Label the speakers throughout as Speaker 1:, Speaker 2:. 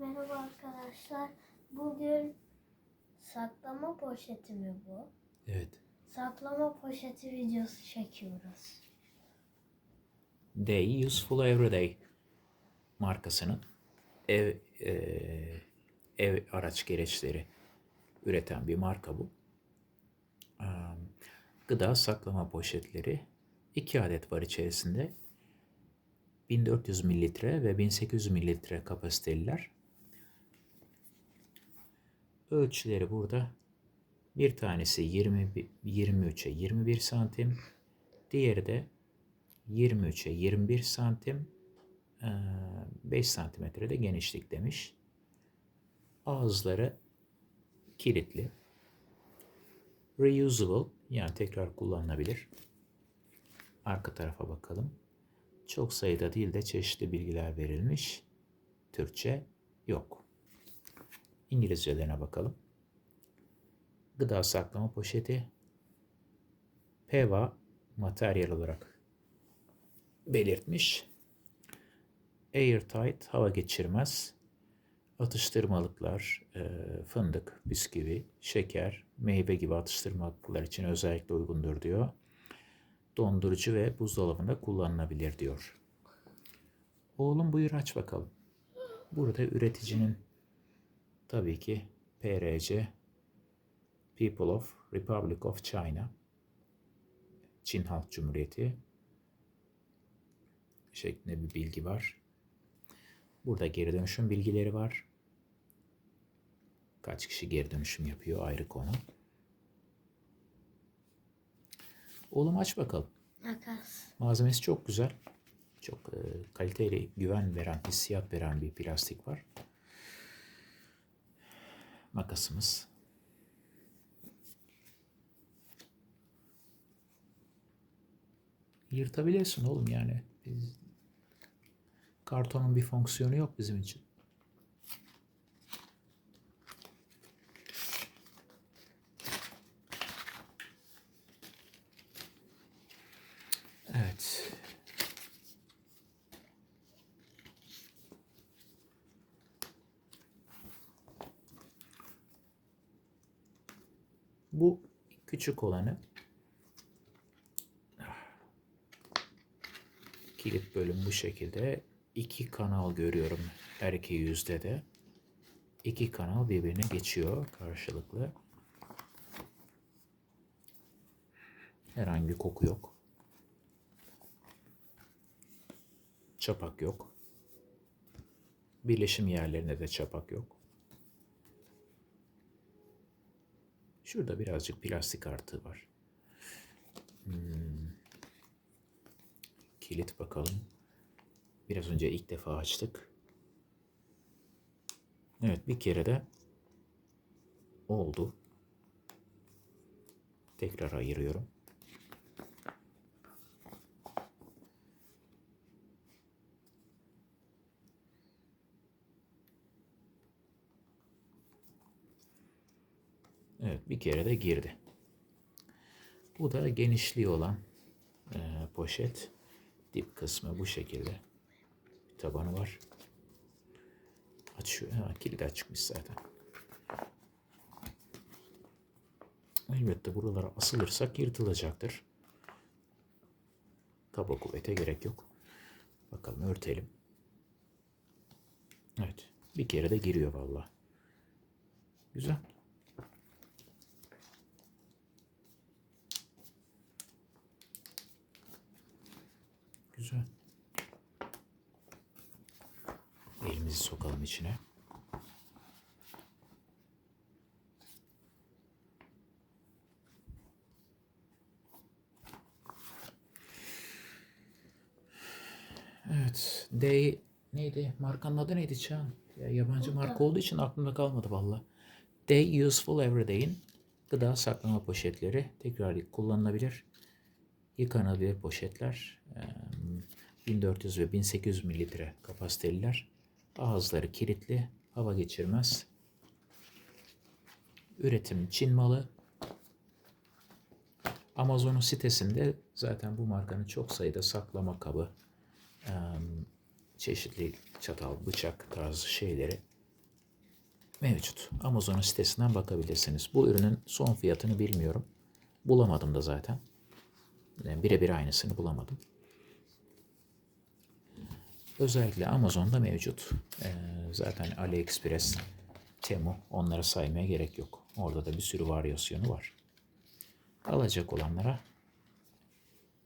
Speaker 1: Merhaba arkadaşlar. Bugün saklama poşeti mi bu?
Speaker 2: Evet.
Speaker 1: Saklama poşeti videosu çekiyoruz.
Speaker 2: Day Useful Everyday markasının ev eee, ev araç gereçleri üreten bir marka bu. Gıda saklama poşetleri 2 adet var içerisinde. 1400 mililitre ve 1800 mililitre kapasiteliler. Ölçüleri burada. Bir tanesi 20, 23'e 21 santim. Diğeri de 23'e 21 santim. eee, 5 santimetre de genişlik demiş. Ağızları kilitli. Reusable yani tekrar kullanılabilir. Arka tarafa bakalım. Çok sayıda değil de çeşitli bilgiler verilmiş. Türkçe yok. İngilizcelerine bakalım. Gıda saklama poşeti PEVA materyal olarak belirtmiş. Airtight hava geçirmez. Atıştırmalıklar, e, fındık, bisküvi, şeker, meyve gibi atıştırmalıklar için özellikle uygundur diyor. Dondurucu ve buzdolabında kullanılabilir diyor. Oğlum buyur aç bakalım. Burada üreticinin tabii ki PRC People of Republic of China Çin Halk Cumhuriyeti şeklinde bir bilgi var. Burada geri dönüşüm bilgileri var. Kaç kişi geri dönüşüm yapıyor ayrı konu. Oğlum aç bakalım.
Speaker 1: Makas.
Speaker 2: Malzemesi çok güzel. Çok e, kaliteyle güven veren, hissiyat veren bir plastik var. Makasımız. Yırtabilirsin oğlum yani. Biz, kartonun bir fonksiyonu yok bizim için. Evet. Bu küçük olanı kilit bölüm bu şekilde. İki kanal görüyorum her iki yüzde de. İki kanal birbirine geçiyor karşılıklı. Herhangi koku yok. Çapak yok. Birleşim yerlerinde de çapak yok şurada birazcık plastik artığı var Hmm. Kilit bakalım. Biraz önce ilk defa açtık. Evet bir kere de oldu. Tekrar ayırıyorum. Evet bir kere de girdi. Bu da genişliği olan e, poşet. Dip kısmı bu şekilde. Bir tabanı var. Açıyor. Ha, kilidi açıkmış zaten. Elbette buralara asılırsak yırtılacaktır. Kaba kuvvete gerek yok. Bakalım örtelim. Evet. Bir kere de giriyor vallahi. Güzel. Güzel. Elimizi sokalım içine. Evet. Day neydi? Markanın adı neydi Çağan? Ya, yabancı marka olduğu için aklımda kalmadı valla. Day Useful Everyday'in gıda saklama poşetleri tekrar kullanılabilir. Yıkanabilir poşetler. Eee, 1400 ve 1800 mililitre kapasiteliler. Ağızları kilitli, hava geçirmez. Üretim Çin malı. Amazon'un sitesinde zaten bu markanın çok sayıda saklama kabı, çeşitli çatal, bıçak tarzı şeyleri mevcut. Amazon sitesinden bakabilirsiniz. Bu ürünün son fiyatını bilmiyorum. Bulamadım da zaten. Yani birebir aynısını bulamadım. Özellikle Amazon'da mevcut. Ee, zaten AliExpress, Temu onları saymaya gerek yok. Orada da bir sürü varyasyonu var. Alacak olanlara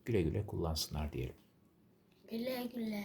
Speaker 2: güle güle kullansınlar diyelim.
Speaker 1: Güle güle.